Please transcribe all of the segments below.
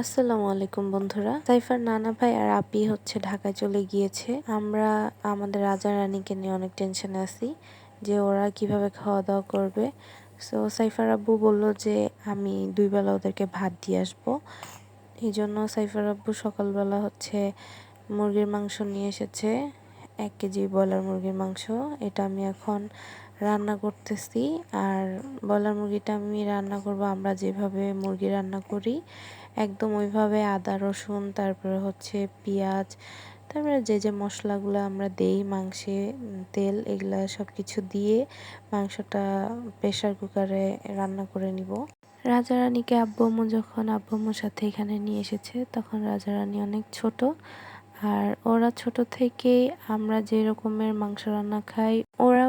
আসসালামু আলাইকুম বন্ধুরা। সাইফার নানা ভাই আর আপি হচ্ছে ঢাকায় চলে গিয়েছে। আমরা আমাদের রাজা রানীকে নিয়ে অনেক টেনশনে আছি যে ওরা কীভাবে খাওয়া দাওয়া করবে। সো সাইফার আব্বু বলল যে আমি দুই বেলা ওদেরকে ভাত দিয়ে আসব। এই জন্য সাইফার আব্বু সকালবেলা হচ্ছে মুরগির মাংস নিয়ে এসেছে। এক কেজি ব্রয়লার মুরগির মাংস। এটা আমি এখন রান্না করতেছি আর ব্রয়লার মুরগিটা আমি রান্না করব, আমরা যেভাবে মুরগি রান্না করি, একদম ওইভাবে আদা, রসুন, তারপরে হচ্ছে পেঁয়াজ, তারপরে যে যে মশলাগুলো আমরা দেই, মাংসে তেল, এগুলা সব কিছু দিয়ে মাংসটা প্রেশার কুকারে রান্না করে নিব। রাজা রানীকে আব্বু যখন আব্বু সাথে এখানে নিয়ে এসেছে, তখন রাজা রানী অনেক ছোট। আর ওরা ছোট থেকেই আমরা যে রকমের মাংস রান্না খাই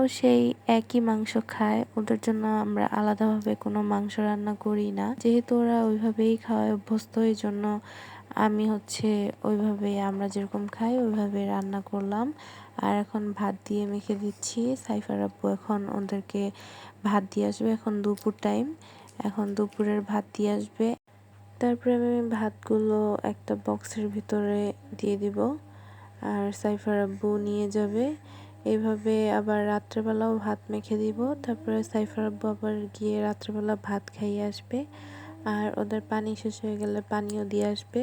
ওরাও সেই একই মাংস খায় ওদের জন্য আমরা আলাদাভাবে কোনো মাংস রান্না করি না। যেহেতু ওরা ওইভাবেই খাওয়ায় অভ্যস্ত, এই জন্য আমি হচ্ছে ওইভাবে আমরা যেরকম খাই ওইভাবে রান্না করলাম। আর এখন ভাত দিয়ে মেখে দিচ্ছি। সাইফার আব্বু এখন ওদেরকে ভাত দিয়ে আসবে। এখন দুপুর টাইম। এখন দুপুরের ভাত দিয়ে আসবে। তারপরে আমি ভাতগুলো একটা বক্সের ভিতরে দিয়ে দিব। আর সাইফার আব্বু নিয়ে যাবে। এইভাবে আবার রাত্রেবেলাও ভাত মেখে দিব। তারপরে সাইফার আব্বু আবার গিয়ে রাত্রেবেলা ভাত খাইয়ে আসবে। আর ওদের পানি শেষ হয়ে গেলে পানিও দিয়ে আসবে।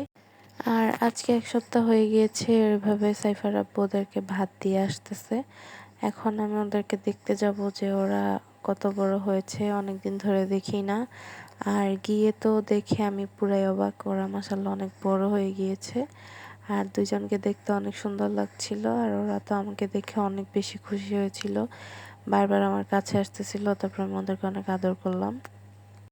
আর আজকে এক সপ্তাহ হয়ে গিয়েছে ওইভাবে সাইফার আব্বু ওদেরকে ভাত দিয়ে আসতেছে। এখন আমি ওদেরকে দেখতে যাব যে ওরা কত বড় হয়েছে অনেক দিন ধরে দেখি না। আর গিয়ে তো দেখে আমি পুরাই অবাক, ওরা মাসাল্লাহ অনেক বড় হয়ে গিয়েছে। আর দুজনকে দেখতে অনেক সুন্দর লাগছিল আর ওরা তো আমাকে দেখে অনেক বেশি খুশি হয়েছিল। বারবার আমার কাছে আসতেছিল, তারপর আমি ওদেরকে অনেক আদর করলাম।